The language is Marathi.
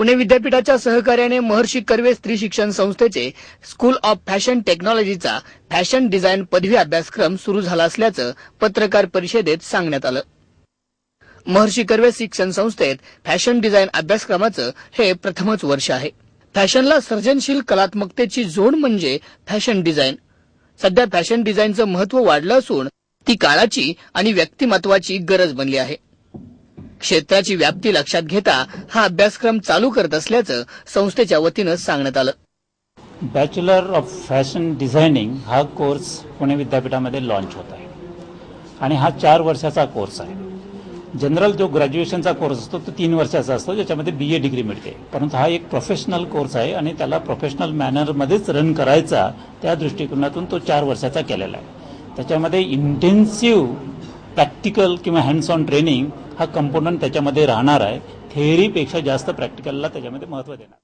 पुणे विद्यापीठाच्या सहकार्याने महर्षी कर्वे स्त्री शिक्षण संस्थेचे स्कूल ऑफ फॅशन टेक्नॉलॉजीचा फॅशन डिझाईन पदवी अभ्यासक्रम सुरू झाला असल्याचं पत्रकार परिषदेत सांगण्यात आलं. महर्षी कर्वे शिक्षण संस्थेत फॅशन डिझाईन अभ्यासक्रमाचं हे प्रथमच वर्ष आहे. फॅशनला सर्जनशील कलात्मकतेची जोड म्हणजे फॅशन डिझाईन सध्या फॅशन डिझाईनचं महत्त्व वाढलं असून ती काळाची आणि व्यक्तिमत्वाची गरज बनली आहे. क्षेत्राची व्याप्ती लक्षात घेता हा अभ्यासक्रम चालू करत असल्याचं संस्थेच्या वतीनं सांगण्यात आलं. बॅचलर ऑफ फॅशन डिझायनिंग हा कोर्स पुणे विद्यापीठामध्ये लॉन्च होत आहे. आणि हा चार वर्षाचा कोर्स आहे. जनरल जो ग्रॅज्युएशनचा कोर्स असतो तो तीन वर्षाचा असतो ज्याच्यामध्ये बी ए डिग्री मिळते. परंतु हा एक प्रोफेशनल कोर्स आहे आणि त्याला प्रोफेशनल मॅनरमध्येच रन करायचा त्या दृष्टिकोनातून तो चार वर्षाचा केलेला आहे. त्याच्यामध्ये इंटेन्सिव्ह प्रॅक्टिकल किंवा हँड्स ऑन ट्रेनिंग हा कंपोनंट त्याच्यामध्ये राहणार आहे. थेअरीपेक्षा जास्त प्रॅक्टिकलला त्याच्यामध्ये महत्त्व देणार.